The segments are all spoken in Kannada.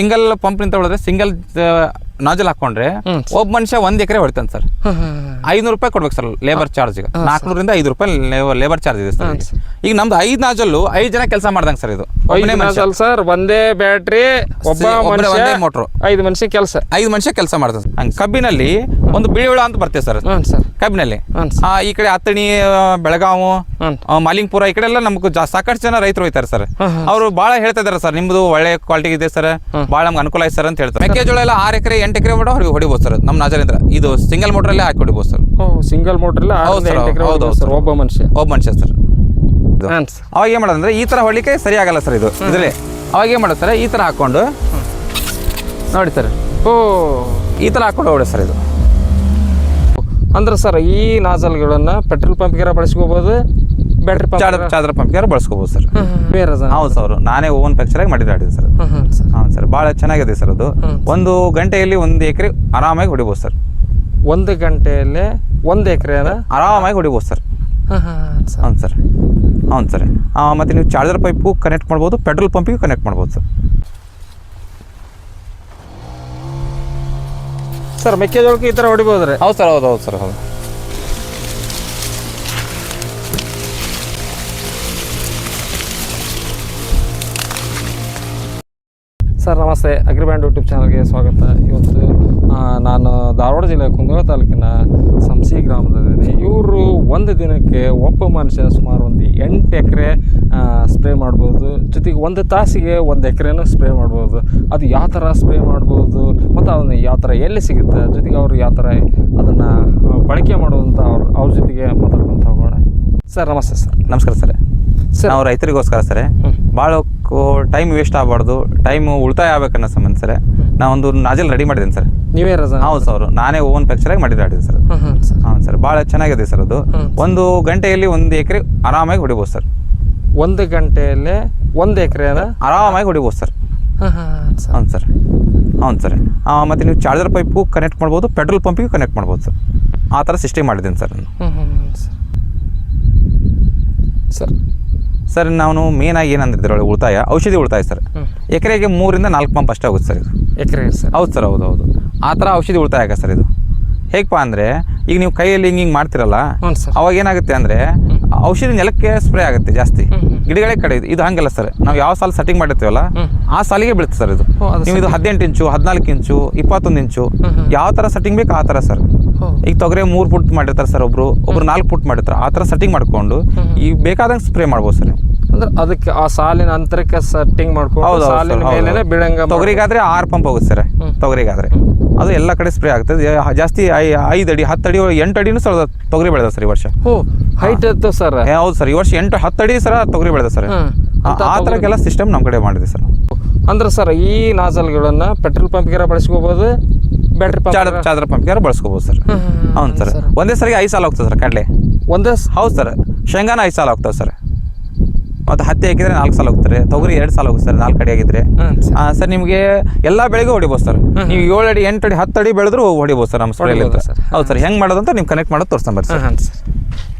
ಸಿಂಗಲ್ ಪಂಪ್ ನಿಂತ ಹೊಡೆದ್ರೆ ಸಿಂಗಲ್ ನಾಜಲ್ ಹಾಕೊಂಡ್ರೆ ಒಬ್ಬ ಮನುಷ್ಯ ಒಂದ್ ಎಕರೆ ಹೊಡಿತಾನೆ ಸರ್. ಐನೂರು ರೂಪಾಯಿ ಕೊಡ್ಬೇಕು ಸರ್ ಲೇಬರ್ ಚಾರ್ಜ್ ನಾಲ್ಕನೂರಿಂದ ಐದು ರೂಪಾಯಿ ಲೇಬರ್ ಚಾರ್ಜ್ ಇದೆ ಸರ್ ಈಗ. ನಮ್ದು ಐದ್ ನಾಜಲ್ಲು ಐದ್ ಜನ ಕೆಲಸ ಮಾಡ್ದಂಗ ಸರ್ ಇದು. ಸರ್ ಒಂದೇ ಬ್ಯಾಟ್ರಿ ಒಬ್ಬ ಮೋಟರ್ ಒಂದೇ motor. ಐದು ಮನುಷ್ಯ ಕೆಲಸ. ಐದು ಮನುಷ್ಯ ಕೆಲಸ ಮಾಡ್ತಾರೆ ಹಂಗೆ ಕಬ್ಬಿನಲ್ಲಿ ಒಂದು ಬಿಳಿ ಹುಳ ಅಂತ ಬರ್ತೇವೆ ಸರ್. ಸರ್. ಕಬ್ಬಿನಲ್ಲಿ. ಆ, ಈ ಕಡೆ ಅತ್ತಣಿ ಬೆಳಗಾವು ಮಾಲಿಂಗ್ಪುರ ಈ ಕಡೆ ಎಲ್ಲ ನಮ್ಗೆ ಸಾಕಷ್ಟು ಜನ ರೈತರು ಹೋಯ್ತಾರೆ ಸರ್. ಅವರು ಬಹಳ ಹೇಳ್ತಾ ಇದಾರೆ ಸರ್ ನಿಮ್ದು ಒಳ್ಳೆ ಕ್ವಾಲಿಟಿ ಇದೆ ಸರ್. ಬಹಳ ನಮ್ಗೆ ಅನುಕೂಲ ಆಯ್ತು ಸರ್ ಅಂತ ಹೇಳ್ತಾರೆ. ಮೆಕ್ಕೆಜೋಳ ಎಲ್ಲ ಆರು ಎಕರೆ ಎಂಟು ಎಕರೆ ಮಟ್ಟ ಹೊಡಿ ಹೊಡಿಬೋದು ಸರ್ ನಮ್ಮ ನಾಜರಿಂದ. ಇದು ಸಿಂಗಲ್ ಮೋಟ್ರಲ್ಲೇ ಹಾಕಿ ಹೊಡಿಬೋದು ಸರ್. ಸಿಂಗಲ್ ಮೋಟರ್ ಇಲ್ಲ ಹೌದು ಸರ್, ಹೌದು, ಸರ್. ಒಬ್ಬ ಮನುಷ್ಯ. ಒಬ್ಬ ಮನುಷ್ಯ ಸರ್. ಅವಾಗ ಏನು ಮಾಡೋದಂದ್ರೆ ಈ ಥರ ಹೊಡಿಲಿಕ್ಕೆ ಸರಿ ಆಗಲ್ಲ ಸರ್ ಇದು. ಇದರಲ್ಲಿ ಅವಾಗ ಏನು ಮಾಡೋದು ಸರ್ ಈ ಥರ ಹಾಕ್ಕೊಂಡು ನೋಡಿ ಸರ್. ಓ. ಈ ಥರ ಹಾಕ್ಕೊಂಡು ಹೊಡಿ ಸರ್ ಇದು. ಅಂದ್ರೆ ಸರ್ ಈ ನಾಜಲ್ಗಳನ್ನ ಪೆಟ್ರೋಲ್ ಪಂಪ್ಗೆರ ಬಳಸ್ಕೋಬೋದು ಬ್ಯಾಟ್ರಿ ಚಾರ್ಜರ್ ಪಂಪ್ ಪಂಪ್ಗೆ ಬಳಸ್ಕೋಬೋದು ಸರ್? ಬೇರೆ ಹೌದು ಸರ್. ನಾನೇ ಓನ್ ಫ್ಯಾಕ್ಚರಾಗಿ ಆಗಿ ಹಾಂ ಹಾಂ ಸರ್. ಹಾಂ ಸರ್. ಭಾಳ ಚೆನ್ನಾಗಿದೆ ಸರ್ ಅದು. ಒಂದು ಗಂಟೆಯಲ್ಲಿ ಒಂದು ಎಕರೆ ಆರಾಮಾಗಿ ಹೊಡಿಬೋದು ಸರ್. ಒಂದು ಗಂಟೆಯಲ್ಲಿ ಒಂದು ಎಕರೆ ಆರಾಮಾಗಿ ಹೊಡಿಬೋದು ಸರ್. ಹೌದು ಸರ್. ಹೌದು ಸರ್. ಮತ್ತು ನೀವು ಚಾರ್ಜರ್ ಪೈಪು ಕನೆಕ್ಟ್ ಮಾಡ್ಬೋದು ಪೆಟ್ರೋಲ್ ಪಂಪಿಗೂ ಕನೆಕ್ಟ್ ಮಾಡ್ಬೋದು ಸರ್. ಸರ್ ಮೆಕ್ಕೆಜೋಳಕ್ಕೆ ಈ ಥರ ಹೊಡಿಬೋದ್ರಿ? ಹೌದು ಸರ್ ಹೌದು ಹೌದು ಸರ್ ಹೌದು. ಸರ್ ನಮಸ್ತೆ. ಅಗ್ರಿಬ್ಯಾಂಡ್ ಯೂಟ್ಯೂಬ್ ಚಾನಲ್ಗೆ ಸ್ವಾಗತ. ಇವತ್ತು ನಾನು ಧಾರವಾಡ ಜಿಲ್ಲೆ ಕುಂದಗೋಳ ತಾಲೂಕಿನ ಸಂಸಿ ಗ್ರಾಮದಲ್ಲಿದ್ದೀನಿ. ಇವರು ಒಂದು ದಿನಕ್ಕೆ ಒಬ್ಬ ಮನುಷ್ಯ ಸುಮಾರು ಒಂದು ಎಂಟು ಎಕರೆ ಸ್ಪ್ರೇ ಮಾಡ್ಬೋದು. ಜೊತೆಗೆ ಒಂದು ತಾಸಿಗೆ ಒಂದು ಎಕರೆನೂ ಸ್ಪ್ರೇ ಮಾಡ್ಬೋದು. ಅದು ಯಾವ ಥರ ಸ್ಪ್ರೇ ಮಾಡ್ಬೋದು ಮತ್ತು ಅದನ್ನು ಯಾವ ಥರ ಎಲ್ಲಿ ಸಿಗುತ್ತೆ ಜೊತೆಗೆ ಅವರು ಯಾವ ಥರ ಅದನ್ನು ಬಳಕೆ ಮಾಡುವಂಥ ಅವ್ರ ಅವ್ರ ಜೊತೆಗೆ ಮಾತಾಡ್ಕೊಂತ ಹೋಗೋಣ. ಸರ್ ನಮಸ್ತೆ ಸರ್. ನಮಸ್ಕಾರ ಸರ್. ಸರ್. ನಾವು ರೈತರಿಗೋಸ್ಕರ ಸರ್. ಭಾಳ ಟೈಮ್ ವೇಸ್ಟ್ ಆಗಬಾರ್ದು ಟೈಮ್ ಉಳಿತಾಯ ಆಗಬೇಕನ್ನೋ ಸಂಬಂಧ ಸರ್ ನಾವೊಂದು ನಾಜಲ್ ರೆಡಿ ಮಾಡಿದ್ದೀನಿ ಸರ್. ನೀವೇ ಹೌದು ಸರ್ ನಾನೇ ಓನ್ ಪಿಕ್ಚರ್ ಆಗಿ ಮಾಡಿದ್ರೆ ಹಾಂ ಸರ್ ಹೌದು ಸರ್ ಭಾಳ ಚೆನ್ನಾಗಿದೆ ಸರ್ ಅದು. ಒಂದು ಗಂಟೆಯಲ್ಲಿ ಒಂದು ಎಕರೆ ಆರಾಮಾಗಿ ಹೊಡಿಬೋದು ಸರ್. ಒಂದು ಗಂಟೆಯಲ್ಲಿ ಒಂದು ಎಕರೆ ಆರಾಮಾಗಿ ಹೊಡಿಬೋದು ಸರ್. ಹೌದು ಸರ್ ಹೌದು ಸರ್. ಮತ್ತು ನೀವು ಚಾರ್ಜರ್ ಪೈಪು ಕನೆಕ್ಟ್ ಮಾಡ್ಬೋದು ಪೆಟ್ರೋಲ್ ಪಂಪಿಗೆ ಕನೆಕ್ಟ್ ಮಾಡ್ಬೋದು ಸರ್. ಆ ಥರ ಸಿಸ್ಟಮ್ ಮಾಡಿದ್ದೀನಿ ಸರ್. ಸರ್ ಸರ್ ನಾನು ಮೇನಾಗಿ ಏನಂದ್ರೆ ಇದರೊಳಗೆ ಉಳಿತಾಯ? ಔಷಧಿ ಉಳಿತಾಯ ಸರ್. ಎಕರೆಗೆ ಮೂರಿಂದ ನಾಲ್ಕು ಪಂಪ್ ಅಷ್ಟೇ ಆಗುತ್ತೆ ಸರ್ ಇದು. ಎಕರೆ ಸರ್. ಹೌದು ಸರ್ ಹೌದು ಹೌದು. ಆ ಥರ ಔಷಧಿ ಉಳಿತಾಯ ಆಗ ಸರ್ ಇದು. ಹೇಗಪ್ಪ ಅಂದರೆ ಈಗ ನೀವು ಕೈಯಲ್ಲಿ ಹಿಂಗೆ ಹಿಂಗೆ ಮಾಡ್ತಿರಲ್ಲ ಅವಾಗ ಏನಾಗುತ್ತೆ ಅಂದರೆ ಔಷಧಿ ನೆಲಕ್ಕೆ ಸ್ಪ್ರೇ ಆಗುತ್ತೆ ಜಾಸ್ತಿ. ಗಿಡಗಳೇ ಕಡೆ ಇದು ಹಂಗಲ್ಲ ಸರ್. ನಾವು ಯಾವ ಸಾಲ ಸೆಟ್ಟಿಂಗ್ ಮಾಡಿರ್ತೀವಲ್ಲ ಆ ಸಾಲಿಗೆ ಬೀಳುತ್ತೆ ಸರ್ ಇದು. ನೀವು ಇದು ಹದಿನೆಂಟು ಇಂಚು ಹದಿನಾಲ್ಕು ಇಂಚು ಇಪ್ಪತ್ತೊಂದು ಇಂಚು. ಯಾವ ಥರ ಸೆಟ್ಟಿಂಗ್ ಬೇಕು ಆ ಥರ ಸರ್. ಈಗ ತೊಗರಿ ಮೂರು ಫುಟ್ ಮಾಡಿರ್ತಾರೆ ಸರ್ ಒಬ್ರು. ಒಬ್ರು ನಾಲ್ಕು ಫುಟ್ ಮಾಡಿರ್ತಾರೆ. ಆ ಥರ ಸೆಟ್ಟಿಂಗ್ ಮಾಡ್ಕೊಂಡು ಈಗ ಈ ಬೇಕಾದಂಗೆ ಸ್ಪ್ರೇ ಮಾಡ್ಬೋದು ಸರ್ ಅಂದ್ರೆ ಅದಕ್ಕೆ ಆ ಸಾಲಿನ ಅಂತರಕ್ಕೆ ಸೆಟ್ಟಿಂಗ್ ಮಾಡ್ಕೊಂಡು ಸಾಲಿನ ಮೇಲೆ. ಬೀಳಂಗ ತೊಗರಿಗಾದ್ರೆ ಆರು ಪಂಪ್ ಹೋಗುತ್ತೆ ಸರ್. ತೊಗರಿಗಾದ್ರೆ. ಅದು ಎಲ್ಲ ಕಡೆ ಸ್ಪ್ರೇ ಆಗ್ತದೆ. ಜಾಸ್ತಿ ಐದು ಅಡಿ ಹತ್ತು ಅಡಿ ಎಂಟು ಅಡಿನೂ ಸರ್ ತೊಗರಿ ಬೆಳೆದ ಸರ್ ಈ ವರ್ಷ. ಹೈಟ್ ಇತ್ತು ಸರ್. ಹೌದು ಸರ್. ಈ ವರ್ಷ ಎಂಟು ಹತ್ತು ಅಡಿ ಸರ ತೊಗರಿ ಬೆಳೆದ ಸರ್. ಆ- ಥರಕ್ಕೆಲ್ಲ ಸಿಸ್ಟಮ್ ನಮ್ಮ ಕಡೆ ಮಾಡಿದೆ ಸರ್. ಅಂದ್ರೆ ಸರ್ ಈ ನಾಜಲ್ಗಳನ್ನ ಪೆಟ್ರೋಲ್ ಪಂಪ್ಗೆರ ಬಳಸ್ಕೋಬೋದು ಬ್ಯಾಟ್ರಿ ಪಂಪ್ ಚಾರ್ಜರ್ ಚಾರ್ಜರ್ ಪಂಪ್ಗೆ ಬಳಸ್ಕೋಬೋದು ಸರ್. ಹೌದು ಸರ್. ಒಂದೇ ಸರಿಗೆ ಐದು ಸಾಲ ಹೋಗ್ತದೆ ಸರ್ ಕಡಲೆ. ಒಂದೇ ಹೌದು ಸರ್. ಶೇಂಗಾನ ಐದು ಸಾಲ ಹೋಗ್ತಾವೆ ಸರ್. ಮತ್ತು ಹತ್ತಿ ಹಾಕಿದ್ರೆ ನಾಲ್ಕು ಸಾಲ ಹೋಗ್ತಾರೆ ತೊಗರಿ ಎರಡು ಸಾಲ ಹೋಗುತ್ತೆ ಸರ್ ನಾಲ್ಕು ಅಡಿ ಆಗಿದ್ರೆ ಸರ್. ನಿಮಗೆ ಎಲ್ಲ ಬೆಳೆಗೂ ಹೊಡಿಬೋದು ಸರ್. ನೀವು ಏಳು ಅಡಿ ಎಂಟು ಅಡಿ ಹತ್ತು ಅಡಿ ಬೆಳೆದ್ರೂ ಹೊಡಿಬೋದು ಸರ್ ನಮ್ಮ ಸ್ಟೋರಿಯಲ್ಲಿ. ಹೌದು ಸರ್. ಹೆಂಗೆ ಮಾಡೋದು ಅಂತ ನೀವು ಕನೆಕ್ಟ್ ಮಾಡೋದು ತೋರಿಸ್ಕೊಂಬರ್ರಿ ಬರ್ತೀನಿ ಸರ್. ಹಾಂ ಸರ್.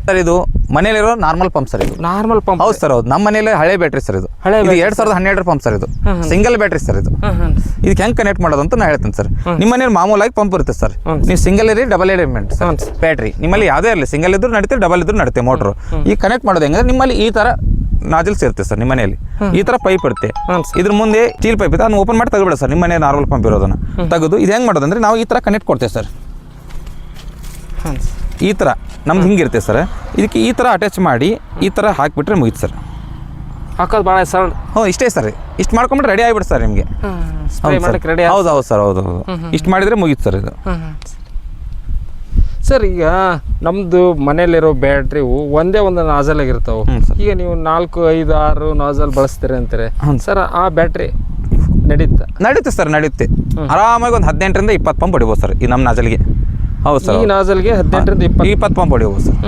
ಸರ್ ಇದು ಮನೇಲಿರೋ ನಾರ್ಮಲ್ ಪಂಪ್ ಸರ್ ಇದು. ನಾರ್ಮಲ್ ಪಂಪ್ ಹೌದು ಸರ್ ಹೌದು. ನಮ್ಮ ಮನೇಲಿ ಹಳೆ ಬ್ಯಾಟ್ರಿ ಸರ್ ಇದು. ಹಳೆ ಇದು ಎರಡ್ ಸಾವಿರದ ಹನ್ನೆರಡು ಪಂಪ್ ಸರ್ ಇದು. ಸಿಂಗಲ್ ಬ್ಯಾಟ್ರಿ ಸರ್ ಇದು. ಇದು ಇದಕ್ಕೆ ಹೆಂಗೆ ಕನೆಕ್ಟ್ ಮಾಡೋದು ಅಂತ ನಾ ಹೇಳ್ತೇನೆ ಸರ್ ನಿಮ್ಮ ಮನೇಲಿ ಮಾಮೂಲಾಗಿ ಪಂಪ್ ಇರುತ್ತೆ ಸರ್ ನೀವು ಸಿಂಗಲ್ ಇರಿ ಡಬಲ್ ಎಲಿಮೆಂಟ್ ಸರ್ ಬ್ಯಾಟ್ರಿ ನಿಮ್ಮಲ್ಲಿ ಯಾವುದೇ ಇರಲಿ ಸಿಂಗಲ್ ಇದ್ರೂ ನಡೀತೆ ಡಬಲ್ ಇದ್ರೂ ನಡೀತೆ ಮೋಟ್ರು ಈಗ ಕನೆಕ್ಟ್ ಮಾಡೋದು ಹೆಂಗಂದ್ರೆ ನಿಮ್ಮಲ್ಲಿ ಈ ತರ ನಾಜಲ್ಸ್ ಇರುತ್ತೆ ಸರ್ ನಿಮ್ಮ ಮನೆಯಲ್ಲಿ. ಈ ತರ ಪೈಪ್ ಇರುತ್ತೆ. ಇದ್ರ ಮುಂದೆ ಸ್ಟೀಲ್ ಪೈಪ್ ಇದೆ ಅದನ್ನ ಓಪನ್ ಮಾಡಿ ತೆಗೆಬಿಡ ಸರ್ ನಿಮ್ಮ ಮನೆ ನಾರ್ಮಲ್ ಪಂಪ್ ಇರೋದನ್ನ. ತೆಗೆದು ಇದು ಹೆಂಗೆ ಮಾಡೋದಂದ್ರೆ ನಾವು ಈ ತರ ಕನೆಕ್ಟ್ ಕೊಡ್ತೇವೆ ಸರ್ ಈ ಥರ ನಮ್ದು ಹಿಂಗಿರುತ್ತೆ ಸರ್. ಇದಕ್ಕೆ ಈ ಥರ ಅಟ್ಯಾಚ್ ಮಾಡಿ ಈ ಥರ ಹಾಕಿಬಿಟ್ರೆ ಮುಗೀತು ಸರ್. ಹಾಕೋದು ಭಾಳ ಸರಳ ಹ್ಞೂ ಇಷ್ಟೇ ಸರ್. ಇಷ್ಟು ಮಾಡ್ಕೊಂಬಿಟ್ರೆ ರೆಡಿ ಆಗಿಬಿಡುತ್ತೆ ಸರ್ ನಿಮಗೆ. ರೆಡಿ ಹೌದು ಹೌದು ಸರ್ ಹೌದು ಹೌದು. ಇಷ್ಟು ಮಾಡಿದರೆ ಮುಗೀತು ಸರ್ ಇದು. ಸರ್ ಈಗ ನಮ್ಮದು ಮನೆಯಲ್ಲಿರೋ ಬ್ಯಾಟ್ರಿ ಒಂದೇ ಒಂದು ನಾಜಲ್ ಆಗಿರ್ತಾವೆ ಹ್ಮ್ ಈಗ ನೀವು ನಾಲ್ಕು ಐದು ಆರು ನಾಜಲ್ ಬಳಸ್ತೀರಿ ಅಂತಾರೆ. ಸರ್ ಆ ಬ್ಯಾಟ್ರಿ ನಡೀತಾ? ನಡೀತು ಸರ್ ನಡೆಯುತ್ತೆ ಆರಾಮಾಗಿ ಒಂದು ಹದಿನೆಂಟರಿಂದ ಇಪ್ಪತ್ತು ಪಂಪ್ ಹೊಡಿಬೋದು ಸರ್ ಈ ನಮ್ಮ ನಾಜಲ್ಗೆ ಹೌದು ಸರ್ ಈ ನಾಜಲ್ಗೆ ಹದಿನೆಂಟರಿಂದ ಇಪ್ಪತ್ತು. ಇಪ್ಪತ್ತು ಪಂಪ್ ಹೊಡಿಬೋದು ಸರ್.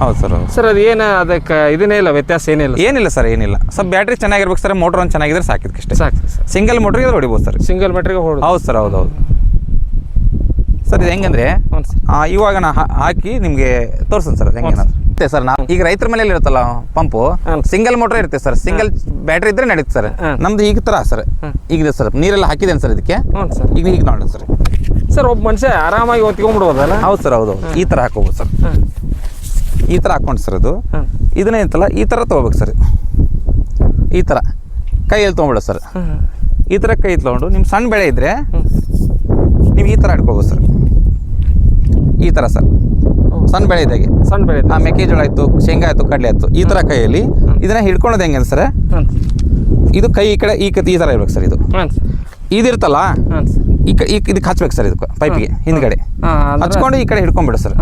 ಹೌದು ಸರ್ ಹೌದು. ಸರ್ ಅದು ಏನು ಅದಕ್ಕೆ ಇದನ್ನೇ ಇಲ್ಲ ವ್ಯತ್ಯಾಸ ಏನಿಲ್ಲ ಏನಿಲ್ಲ ಸರ್ ಏನಿಲ್ಲ. ಸರ್ ಬ್ಯಾಟ್ರಿ ಚೆನ್ನಾಗಿರ್ಬೇಕು ಸರ್ ಮೋಟ್ರ್ ಒಂದು ಚೆನ್ನಾಗಿದ್ರೆ ಸಾಕಿದಕ್ಕಷ್ಟೇ ಸಾಕು ಸರ್ ಸಿಂಗಲ್ ಮೋಟ್ರಿಗೆ ಅದು ಹೊಡಿಬೋದು ಸರ್. ಸಿಂಗಲ್ ಮೋಟ್ರಿಗೆ ಹೊಡಿ ಹೌದು ಸರ್ ಹೌದು ಹೌದು. ಸರ್ ಇದು ಹೆಂಗಂದ್ರೆ ಇವಾಗ ನಾ ಹಾಕಿ ನಿಮಗೆ ತೋರಿಸ್ತೀನಿ ಸರ್ ಅದು ಹೆಂಗೆ ಇರುತ್ತೆ ಸರ್. ನಾವು ಈಗ ರೈತರ ಮನೇಲಿ ಇರುತ್ತಲ್ಲ ಪಂಪು ಸಿಂಗಲ್ ಮೋಟರ್ ಇರುತ್ತೆ ಸರ್ ಸಿಂಗಲ್ ಬ್ಯಾಟ್ರಿ ಇದ್ರೆ ನಡೆಯುತ್ತೆ ಸರ್. ನಮ್ದು ಈಗ ತರ ಸರ್. ಈಗ ಸರ್ ನೀರೆಲ್ಲ ಹಾಕಿದ್ದೇನೆ ಸರ್ ಇದಕ್ಕೆ. ಈಗ ಈಗ ನೋಡಿ ಸರ್. ಸರ್ ಒಬ್ಬ ಮನುಷ್ಯ ಆರಾಮಾಗಿ ಒತ್ಕೊಂಡ್ಬಿಡ್ಬೋದಲ್ಲ ಹೌದು ಸರ್ ಹೌದು. ಈ ಥರ ಹಾಕೋಬೋದು ಸರ್. ಈ ಥರ ಹಾಕೊಂಡು ಸರ್ ಅದು. ಹಾಂ ಇದನ್ನೇ ಇತ್ತಲ್ಲ ಈ ಥರ ತಗೋಬೇಕು ಸರ್. ಈ ಥರ ಕೈಯಲ್ಲಿ ತೊಗೊಂಬಿಡೋದು ಸರ್. ಈ ಥರ ಕೈ ತೊಗೊಂಡು ನಿಮ್ಮ ಸಣ್ಣ ಬೆಳೆ ಇದ್ದರೆ ನೀವು ಈ ಥರ ಇಟ್ಕೋಬೋದು ಸರ್. ಈ ಥರ ಸರ್. ಸಣ್ಣ ಬೆಳೆ ಇದ್ದಾಗೆ ಸಣ್ಣ ಬೆಳೆ ಆ ಮೆಕ್ಕೆಜೋಳ ಆಯಿತು ಶೇಂಗಾ ಆಯಿತು ಕಡಲೆ ಆಯಿತು ಈ ಥರ ಕೈಯಲ್ಲಿ ಇದನ್ನ ಹಿಡ್ಕೊಳೋದು ಹೆಂಗೆ ಸರ್? ಇದು ಕೈ ಈ ಕಡೆ ಈ ಈ ಥರ ಇರ್ಬೇಕು ಸರ್ ಇದು. ಇದಿರ್ತಲ್ಲ? ಈ ಈ ಇದಕ್ಕೆ ಹಚ್ಬೇಕು ಸರ್ ಇದಕ್ಕೆ ಪೈಪಿಗೆ ಹಿಂದ್ಗಡೆ. ಹಚ್ಕೊಂಡು ಈ ಕಡೆ ಹಿಡ್ಕೊಂಡ್ಬಿಡು ಸರ್.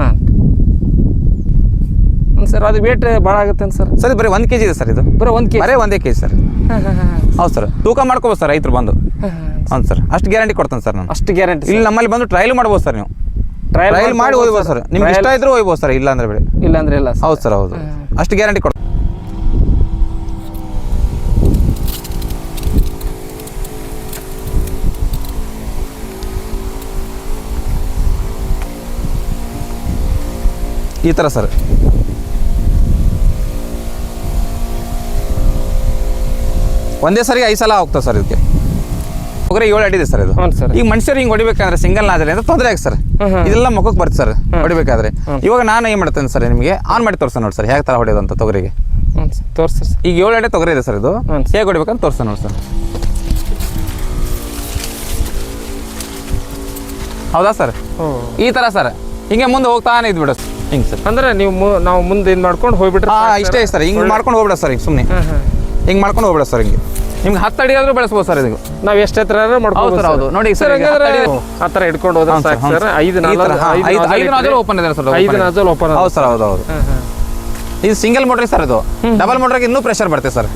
ಸರ್ ಅದು ವೇಟ್ ಭಾಳ ಆಗುತ್ತೆ ಸರ್. ಸರ್ ಬರೀ ಒಂದು ಕೆ ಜಿ ಇದೆ ಸರ್ ಇದು. ಬರೀ ಒಂದು ಕೆ ಬರೀ ಒಂದೇ ಕೆ ಜಿ ಸರ್ ಹೌದು ಸರ್. ತೂಕ ಮಾಡ್ಕೋಬೋದು ಸರ್ ರೈತರು ಬಂದು. ಹೌದು ಸರ್. ಅಷ್ಟು ಗ್ಯಾರಂಟಿ ಕೊಡ್ತೇನೆ ಸರ್ ನಾನು. ಅಷ್ಟು ಗ್ಯಾರಂಟಿ ಇಲ್ಲಿ ನಮ್ಮಲ್ಲಿ ಬಂದು ಟ್ರಯಲ್ ಮಾಡ್ಬೋದು ಸರ್ ನೀವು. ಟ್ರಯಲ್ ಮಾಡಿ ಹೋಗ್ಬೋದು ಸರ್. ನಿಮ್ಗೆ ಇಷ್ಟ ಇದ್ರೂ ಹೋಗ್ಬೋದು ಸರ್ ಇಲ್ಲ ಅಂದ್ರೆ ಬೇಡ ಇಲ್ಲ ಅಂದ್ರೆ ಇಲ್ಲ ಹೌದು ಸರ್ ಹೌದು. ಅಷ್ಟು ಗ್ಯಾರಂಟಿ ಕೊಡ್ತೀನಿ. ಈ ಥರ ಸರ್. ಒಂದೇ ಸರಿ ಐದು ಸಲ ಹೋಗ್ತದೆ ಸರ್ ಇದಕ್ಕೆ. ಹೋಗ್ರೆ ಏಳು ಅಡಿದೆ ಸರ್ ಇದು. ಸರ್. ಈಗ ಮನುಷ್ಯರು ಹಿಂಗೆ ಹೊಡಿಬೇಕಾದ್ರೆ ಸಿಂಗಲ್ ನಾಜರಿ ಅಂತ ತೊಂದರೆ ಆಗಿ ಸರ್. ಇದೆಲ್ಲ ಮುಖಕ್ಕೆ ಬರುತ್ತೆ ಸರ್ ಹೊಡಿಬೇಕಾದ್ರೆ. ಇವಾಗ ನಾನು ಏನು ಮಾಡ್ತೇನೆ ಸರ್ ನಿಮಗೆ? ಆನ್ ಮಾಡಿ ತೋರಿಸ ನೋಡಿ ಸರ್ ಹೇಗೆ ಥರ ಹೊಡೆಯೋದು ಅಂತ ತೊಗರಿಗೆ. ಸರ್ ತೋರಿಸಿ ಈಗ ಏಳು ಅಡಿ ತೊಗರಿ ಇದೆ ಸರ್ ಇದು. ಹೇಗೆ ಹೊಡಿಬೇಕಂತ ತೋರಿಸ ನೋಡಿ ಸರ್. ಹೌದಾ ಸರ್? ಈ ಥರ ಸರ್. ಹಿಂಗೆ ಮುಂದೆ ಹೋಗ್ತಾನೆ ಇದ್ಬಿಡು. ಹಿಂಗೆ ಸರ್? ಅಂದ್ರೆ ನೀವು ನಾವು ಮುಂದೆ ಇದು ಮಾಡ್ಕೊಂಡು ಹೋಗ್ಬಿಟ್ರೆ ಹಾಂ ಇಷ್ಟೇ ಸರ್. ಹಿಂಗೆ ಮಾಡ್ಕೊಂಡು ಹೋಗ್ಬಿಡ ಸರ್ ಹಿಂಗೆ ಸುಮ್ಮನೆ ಹಿಂಗೆ ಮಾಡ್ಕೊಂಡು ಹೋಗ್ಬಿಡ ಸರ್ ಹಿಂಗೆ. ನಿಮ್ಗೆ ಹತ್ತು ಅಡಿ ಆದರೂ ಬೆಳೆಸ್ಬೋದು ಸರ್ ಇದು ನಾವು ಎಷ್ಟು ಎತ್ತರ ಮಾಡ್ಕೊಂಡು ಹೌದು ಸರ್, ಹೌದು. ನೋಡಿ ಸರ್ ಆ ಥರ ಇಟ್ಕೊಂಡು ಹೋದ್ರೆ ಸರ್, ಸಾಕು ಸರ್. ಐದು ಐದು ನಾಲ್ಕು ಓಪನ್ ಇದೆ ಸರ್ ಐದು ನಾಲ್ಕು ಓಪನ್ ಹೌದು ಸರ್ ಹೌದು ಹೌದು. ಇದು ಸಿಂಗಲ್ ಮೋಟ್ರಿ ಸರ್ ಇದು ಡಬಲ್ ಮೋಟ್ರಿಗೆ ಇನ್ನೂ ಪ್ರೆಷರ್ ಬರ್ತದೆ ಸರ್.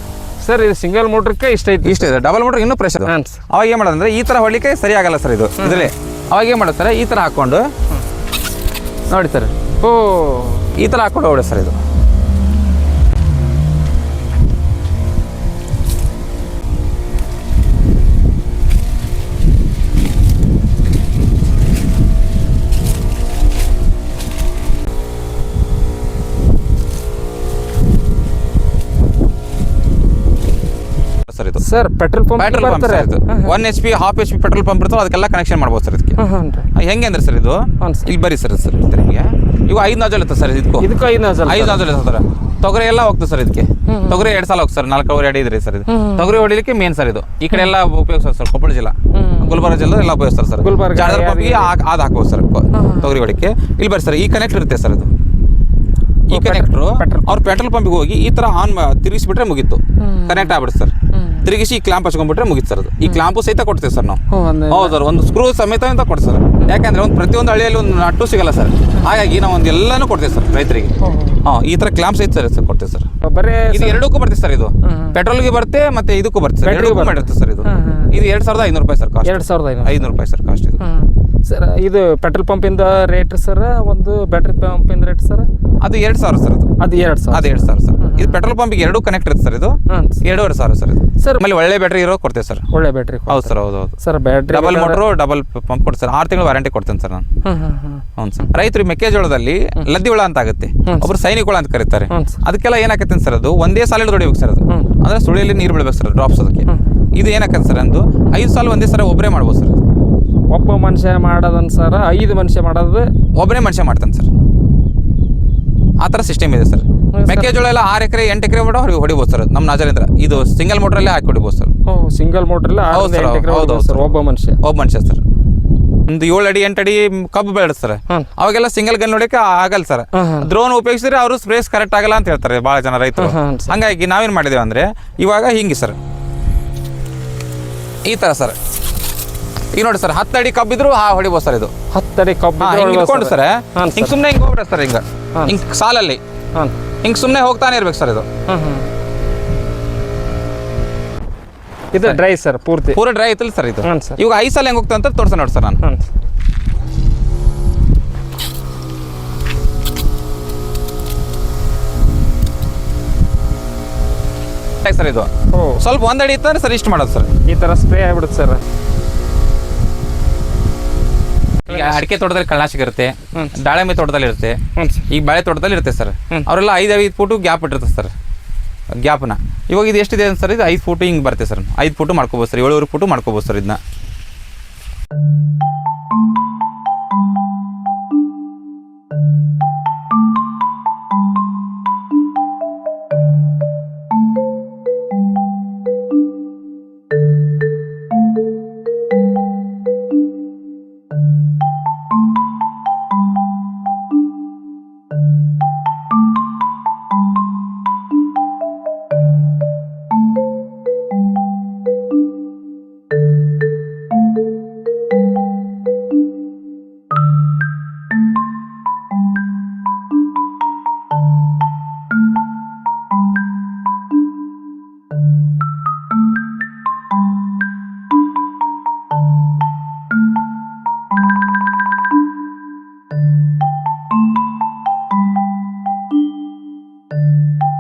ಸರ್ ಇದು ಸಿಂಗಲ್ ಮೋಟ್ರಕ್ಕೆ ಇಷ್ಟ ಐತಿ ಇಷ್ಟ ಇದೆ. ಡಬಲ್ ಮೋಟ್ರ್ ಇನ್ನೂ ಪ್ರೆಷರ್ ಅವಾಗ ಏನು ಮಾಡೋದಂದ್ರೆ ಈ ಥರ ಹೊಡಿಲಿಕ್ಕೆ ಸರಿ ಆಗಲ್ಲ ಸರ್ ಇದು. ಇದರಲ್ಲಿ. ಅವಾಗ ಏನು ಮಾಡೋದು ಸರ್? ಈ ಥರ ಹಾಕ್ಕೊಂಡು ನೋಡಿ ಸರ್. ಓ ಈ ಥರ ಹಾಕ್ಕೊಂಡು ಹೊಡಿ ಸರ್ ಇದು. Sir petrol pump petrol pump sir ಇದು. One H P half H P petrol pump ಇರ್ತಾವೆ ಅದಕ್ಕೆಲ್ಲ ಕನೆಕ್ಷನ್ ಮಾಡ್ಬೋದು ಸರ್ ಇದಕ್ಕೆ. ರೀ ಹೆಂಗೆ ಅಂದ್ರೆ ಸರ್ ಇದು? ಸರ್. ಇಲ್ಲಿ ಬರೀ ಸರ್ ಸರ್ ನಿಮಗೆ ಇವು ಐದು ನಾಜಲ್ ಇರ್ತದೆ ಸರ್ ಇದಕ್ಕೂ. ಇದಕ್ಕೆ ಐದು ನಾಜಲ್ ಐದು ನಾಜಲ್ ಇರ್ತದೆ ಸರ್. ತೊಗರಿ ಎಲ್ಲ ಹೋಗ್ತದೆ ಸರ್ ಇದಕ್ಕೆ. ತೊಗರಿ ಎರಡು ಸಲ ಹೋಗ್ತದೆ ಸರ್ ನಾಲ್ಕೂವರೆ ಅಡಿ ಇದ್ರಿ ಸರ್ ಇದು. ತೊಗರಿ ಹೊಡಿಲಿಕ್ಕೆ ಮೇನ್ ಸರ್ ಇದು. ಈ ಕಡೆ ಎಲ್ಲ ಉಪಯೋಗಿಸ್ತಾರೆ ಸರ್ ಕೊಪ್ಪಳ ಜಿಲ್ಲಾ. ಗುಲ್ಬರ್ಗ ಜಿಲ್ಲೆ ಎಲ್ಲ ಉಪಯೋಗಿಸ್ತಾರೆ ಸರ್. ಗುಲ್ಬರ್ಗ, ಜಾಡರ್ ಯಾರಿಗೆ- ಪಂಪಿಗೆ ಅದು ಹಾಕ್ಬೋದು ಸರ್ ತೊಗರಿ ಹೊಡಿಕ್ಕೆ ಇಲ್ಲಿ ಬರ್ರಿ ಸರ್ ಈ ಕನೆಕ್ಟ್ ಇರುತ್ತೆ ಸರ್ ಇದು ಈ ಕನೆಕ್ಟ್ರು ಅವ್ರ ಅವ್ರು ಪೆಟ್ರೋಲ್ ಪಂಪಿಗೆ ಹೋಗಿ ಈ ಥರ ಆನ್ ತಿರುಗಿಸ್ಬಿಟ್ರೆ ಮುಗೀತು. ಕನೆಕ್ಟ್ ಆಗ್ಬಿಡ್ತು ಸರ್. ತಿರುಗಿಸಿ ಈ ಕ್ಲಾಂಪ್ ಹಚ್ಕೊಂಡ್ಬಿಟ್ರೆ ಮುಗಿತು ಸರ್ ಅದು. ಈ ಕ್ಲಾಂಪು ಸಹಿತ ಕೊಡ್ತೀವಿ ಸರ್ ನಾವು. ಹ್ಞೂ ಒಂದು ಹೌದು ಸರ್ ಒಂದು ಸ್ಕ್ರೂ ಸಮೇತ ಅಂತ ಕೊಡ್ತೀವಿ ಸರ್. ಯಾಕಂದ್ರೆ ಒಂದು ಪ್ರತಿಯೊಂದು ಹಳ್ಳಿಯಲ್ಲಿ ಒಂದು ನಟ್ಟು ಸಿಗಲ್ಲ ಸರ್. ಹಾಗಾಗಿ ನಾವು ಒಂದು ಎಲ್ಲಾನು ಕೊಡ್ತೀವಿ ಸರ್ ರೈತರಿಗೆ. ಹಾಂ ಈ ಥರ ಕ್ಲಾಂಪ್ ಸಹಿತ ಸರ್ ಕೊಡ್ತೇವೆ ಕೊಡ್ತೀವಿ ಸರ್ ಬರೀ ಇದು ಎರಡಕ್ಕೂ ಬರ್ತದೆ ಸರ್ ಇದು. ಪೆಟ್ರೋಲ್ ಪೆಟ್ರೋಲ್ಗೆ ಬರುತ್ತೆ ಮತ್ತೆ ಇದಕ್ಕೂ ಬರುತ್ತೆ ಸರ್. ಪೆಟ್ರೋಲ್ಗೆ ಎರಡಕ್ಕೂ ಮಾಡಿರುತ್ತೆ ಸರ್ ಇದು. ಇದು ಎರಡು ಸಾವಿರದ ಐನೂರು ರೂಪಾಯಿ ಸರ್ ಕಾಸ್ಟ್ ಎರಡು ಸಾವಿರದ ಐನೂರು. ರೂಪಾಯಿ ಸರ್ ಕಾಸ್ಟ್ ಇದು. ಸರ್ ಇದು ಪೆಟ್ರೋಲ್ ಪಂಪಿಂದ ರೇಟ್ ಸರ್ ಒಂದು ಬ್ಯಾಟ್ರಿ ಪಂಪಿಂದ ರೇಟ್ ಸರ್? ಅದು ಎರಡು ಸಾವಿರ ಸರ್ ಅದು. ಅದು ಎರಡು ಸಾವಿರ ಅದು ಎರಡು ಸಾವಿರ ಸರ್. ಇದು ಪೆಟ್ರೋಲ್ ಪಂಪಿಗೆ ಎರಡು ಕನೆಕ್ಟ್ ಇರುತ್ತೆ ಸರ್ ಇದು. ಎರಡೂವರೆ ಸಾವಿರ ಸರ್ ಇದು. ಸರ್ ಆಮೇಲೆ ಒಳ್ಳೆ ಬ್ಯಾಟ್ರಿ ಇರೋ ಕೊಡ್ತೇವೆ ಸರ್. ಒಳ್ಳೆ ಬ್ಯಾಟ್ರಿ ಹೌದು ಸರ್ ಹೌದು ಹೌದು. Sir battery double motor double pump ಕೊಡ್ತೀನಿ ಸರ್. ಆರು ತಿಂಗಳು ವಾರಂಟಿ ಕೊಡ್ತೇನೆ ಸರ್ ನಾನು. ಹೌದು ಹ್ಞೂ ಸರ್. ರೈತರು ಮೆಕ್ಕೆಜೋಳದಲ್ಲಿ ಲದ್ದಿ ಹುಳ ಅಂತ ಆಗುತ್ತೆ. ಒಬ್ರು ಸೈನಿಕ ಹುಳ ಅಂತ ಕರೀತಾರೆ. ಸರ್. ಅದಕ್ಕೆಲ್ಲ ಏನಾಗುತ್ತೆ ಸರ್ ಅದು? ಒಂದೇ ಸಾಲ ಹೊಡಿಬೇಕು ಸರ್ ಅದು. ಅಂದ್ರೆ ಸುಳಿಯಲ್ಲಿ ನೀರು ಬೀಳ್ಬೇಕು ಸರ್ ಡ್ರಾಪ್ಸ್ ಅದಕ್ಕೆ. ಇದು ಏನಾಕತ್ತೆ ಸರ್ ಅಂದು? ಐದು ಸಾಲ ಒಂದೇ ಸಲ ಒಬ್ಬರೇ ಮಾಡ್ಬೋದು ಸರ್. ಒಬ್ಬ ಮನುಷ್ಯ ಮಾಡೋದನ್ ಸರ್ ಐದು ಮನುಷ್ಯ ಮಾಡೋದು. ಒಬ್ಬನೇ ಮನುಷ್ಯ ಮಾಡ್ತಾನೆ ಸರ್. ಆ ಥರ ಸಿಸ್ಟಮ್ ಇದೆ ಸರ್. ಮೆಕ್ಕೆಜೋಳ ಎಲ್ಲ ಆರು ಎಕರೆ ಎಂಟು ಎಕರೆ ಹೊಡ ಹೊಡಿ ಹೊಡಿಬೋದು ಸರ್. ನಮ್ಮ ನಾಜರೇಂದ್ರ ಇದು ಸಿಂಗಲ್ ಮೋಟ್ರಲ್ಲೇ ಹಾಕಿ ಹೊಡಿಬೋದು ಸರ್. ಸಿಂಗಲ್ ಮೋಟ್ರ್ ಹೌದು ಸರ್, ಹೌದು, ಸರ್. ಒಬ್ಬ ಮನುಷ್ಯ. ಒಬ್ಬ ಮನುಷ್ಯ ಸರ್. ಒಂದು ಏಳು ಅಡಿ ಎಂಟು ಅಡಿ ಕಬ್ಬು ಬೆಳೆದು ಸರ್. ಅವಾಗೆಲ್ಲ ಸಿಂಗಲ್ ಗನ್ ನೋಡಕ್ಕೆ ಆಗಲ್ಲ ಸರ್. ಡ್ರೋನ್ ಉಪಯೋಗಿಸಿದ್ರೆ ಅವರು ಸ್ಪ್ರೇಸ್ ಕರೆಕ್ಟ್ ಆಗಲ್ಲ ಅಂತ ಹೇಳ್ತಾರೆ ಭಾಳ ಜನ ರೈತರು. ಹಂಗಾಗಿ ನಾವೇನು ಮಾಡಿದೇವೆ ಅಂದರೆ ಇವಾಗ ಹಿಂಗೆ ಸರ್. ಈ ಥರ ಸರ್. ಈಗ ನೋಡಿ ಸರ್ ಹತ್ತು ಅಡಿ ಕಬ್ಬಿದ್ರು ಹಾ ಹೊಡಿಬೋದು ಸರ್ ಇದು. ಹತ್ತಡಿ ಕಬ್ಬು ಇಟ್ಕೊಂಡು ಸರ್. ಹಾಂ ಹಿಂಗೆ ಸುಮ್ಮನೆ ಹಿಂಗೆ ಹೋಗ್ಬಿಡ ಸರ್ ಹಿಂಗೆ. ಹಿಂಗೆ ಸಾಲಲ್ಲಿ. ಹಾಂ. ಹಿಂಗೆ ಸುಮ್ಮನೆ ಹೋಗ್ತಾನೆ ಇರ್ಬೇಕು ಸರ್ ಇದು. ಇದು ಡ್ರೈ ಸರ್ ಪೂರ್ತಿ. ಪೂರ ಡ್ರೈ ಐತಲ್ಲ ಸರ್ ಇದು. ಹಾಂ ಸರ್. ಇವಾಗ ಐದು ಸಲ ಹೆಂಗೆ ಹೋಗ್ತಾ ಅಂತ ತೋರ್ಸ ನೋಡಿ ಸರ್ ನಾನು. ಹಾಂ ಸರ್. ಇದು. ಸ್ವಲ್ಪ ಒಂದಡಿ ಇತ್ತಂದ್ರೆ ಸರ್ ಇಷ್ಟು ಮಾಡೋದು ಸರ್. ಈ ಥರ ಸ್ಪ್ರೇ ಆಗ್ಬಿಡುತ್ತೆ ಸರ್. ಅಡಿಕೆ ತೋಟದಲ್ಲಿ ಕಳ್ಳ ಇರುತ್ತೆ ದಾಳಿಂಬೆ ತೋಟದಲ್ಲಿ ಇರುತ್ತೆ ಈ ಈಗ ಬಾಳೆ ತೋಟದಲ್ಲಿ ಇರುತ್ತೆ ಸರ್. ಅವರೆಲ್ಲ ಐದು ಐದು ಫೂಟು ಗ್ಯಾಪ್ ಇಟ್ಟಿರ್ತಾರೆ ಸರ್. ಗ್ಯಾಪ್ನ. ಇವಾಗ ಇದು ಎಷ್ಟಿದೆ ಅಂತ ಸರ್ ಇದು ಐದು ಫೂಟು ಹಿಂಗೆ ಬರುತ್ತೆ ಸರ್. ಐದು ಫೂಟು ಮಾಡ್ಕೋಬೋದು ಸರ್ ಏಳುವರೆ ಫೂಟು ಮಾಡ್ಕೋಬೋದು ಸರ್ ಇದನ್ನ.